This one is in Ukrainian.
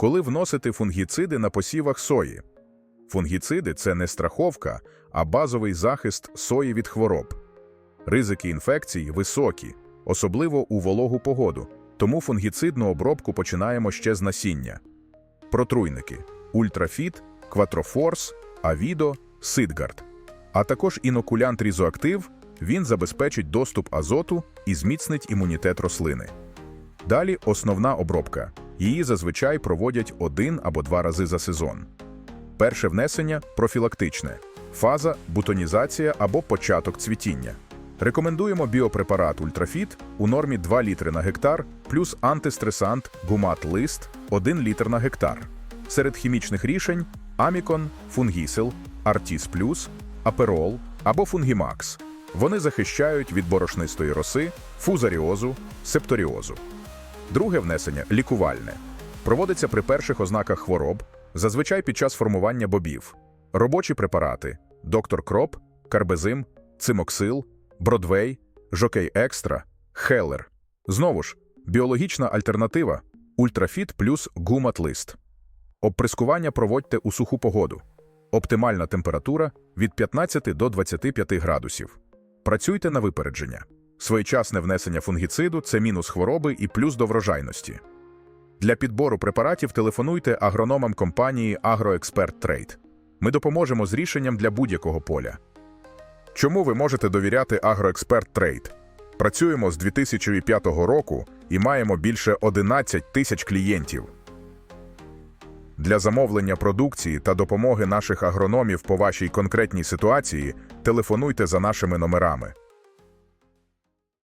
коли вносити фунгіциди на посівах сої. Фунгіциди це не страховка, а базовий захист сої від хвороб. Ризики інфекцій високі, особливо у вологу погоду, тому фунгіцидну обробку починаємо ще з насіння. Протруйники Ультрафіт, Кватрофорс, Авідо, Сидгард. А також інокулянт різоактив, він забезпечить доступ азоту і зміцнить імунітет рослини. Далі основна обробка. Її зазвичай проводять один або два рази за сезон. Перше внесення профілактичне, фаза бутонізація або початок цвітіння. Рекомендуємо біопрепарат Ультрафіт у нормі 2 літри на гектар плюс антистресант гумат лист 1 літр на гектар. Серед хімічних рішень Амікон, Фунгісел, Артіс Плюс, Аперол або Фунгімакс. Вони захищають від борошнистої роси, фузаріозу, септоріозу. Друге внесення лікувальне. Проводиться при перших ознаках хвороб, зазвичай під час формування бобів. Робочі препарати доктор Кроп, Карбезим, Цимоксил, Бродвей, Жокей Екстра, Хеллер. Знову ж, біологічна альтернатива Ультрафіт плюс гуматлист. Обприскування проводьте у суху погоду. Оптимальна температура від 15 до 25 градусів. Працюйте на випередження. Своєчасне внесення фунгіциду це мінус хвороби і плюс до врожайності. Для підбору препаратів телефонуйте агрономам компанії Агроексперт Трейд. Ми допоможемо з рішенням для будь-якого поля. Чому ви можете довіряти Агроексперт Трейд? Працюємо з 2005 року і маємо більше 11 тисяч клієнтів. Для замовлення продукції та допомоги наших агрономів по вашій конкретній ситуації телефонуйте за нашими номерами.